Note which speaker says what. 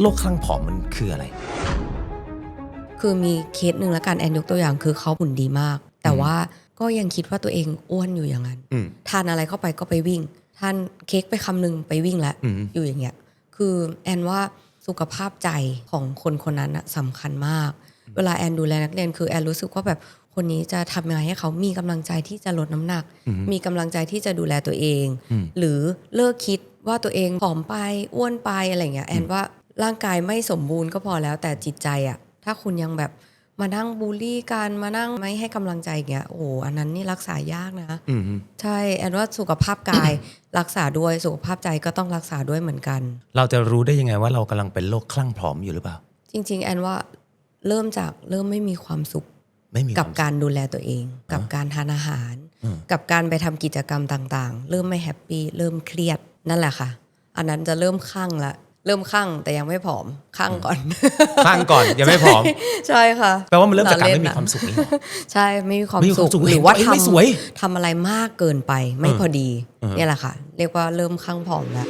Speaker 1: โรคคลั่งผอมมันคืออะไร
Speaker 2: คือมีเคสหนึ่งแล้วกันแอนยกตัวอย่างคือเขาหุ่นดีมาก แต่ว่าก็ยังคิดว่าตัวเองอ้วนอยู่อย่างนั้น
Speaker 1: อืม
Speaker 2: ทานอะไรเข้าไปก็ไปวิ่ง ทานเค้กไปคำหนึ่งไปวิ่งแล้ว
Speaker 1: อืม
Speaker 2: อยู่อย่างเงี้ย คือแอนว่าสุขภาพใจของคนคนนั้นอะสำคัญมาก เวลาแอนดูแลนักเรียนคือแอนรู้สึกว่าแบบคนนี้จะทำยังไงให้เขามีกำลังใจที่จะลดน้ำหนัก มีกำลังใจที่จะดูแลตัวเอง
Speaker 1: อืม
Speaker 2: หรือเลิกคิดว่าตัวเองผอมไปอ้วนไปอะไรเงี้ยแอนว่า ร่างกายไม่สมบูรณ์ก็พอแล้วแต่จิตใจอะถ้าคุณยังแบบมานั่งบูลลี่กันมานั่งไม่ให้กำลังใจอย่างเงี้ยโอ้โหอันนั้นนี่รักษายากนะ
Speaker 1: อืม
Speaker 2: ใช่แอนว่าสุขภาพกายรักษาด้วยสุขภาพใจก็ต้องรักษาด้วยเหมือนกัน
Speaker 1: เราจะรู้ได้ยังไงว่าเรากำลังเป็นโรคคลั่งผอมอยู่หรือเปล่า
Speaker 2: จริง ๆ แอนว่าเริ่มจากเริ่มไม่มีความสุข
Speaker 1: ไม่มี
Speaker 2: กับ
Speaker 1: ควม
Speaker 2: การดูแลตัวเอง กับการทานอาหาร
Speaker 1: อืม
Speaker 2: กับการไปทำกิจกรรมต่าง ๆ เริ่มไม่แฮปปี้เริ่มเครียดนั่นแหละค่ะ อันนั้นจะเริ่มคลั่งละ เริ่มคลั่งแต่ยังไม่ผอมคลั่งก่อน
Speaker 1: คลั่งก่อนยังไม่ผอม
Speaker 2: ใช่ค่ะ
Speaker 1: แปลว่ามันเริ่มจากการ
Speaker 2: ล่
Speaker 1: ไม่มี
Speaker 2: นะ
Speaker 1: ความสุขนี่หรอ
Speaker 2: ใช่ไม่มีความ
Speaker 1: ไม่มีความสุ
Speaker 2: สุ
Speaker 1: ข
Speaker 2: ขหรือว่า
Speaker 1: เห็นตัวเองไม่
Speaker 2: ทำ
Speaker 1: สวย
Speaker 2: ทำอะไรมากเกินไปไม่
Speaker 1: เออ
Speaker 2: พอดี
Speaker 1: เออ
Speaker 2: เนี่ยแหละค่ะ เรียกว่าเริ่มคลั่งผอมแล้ว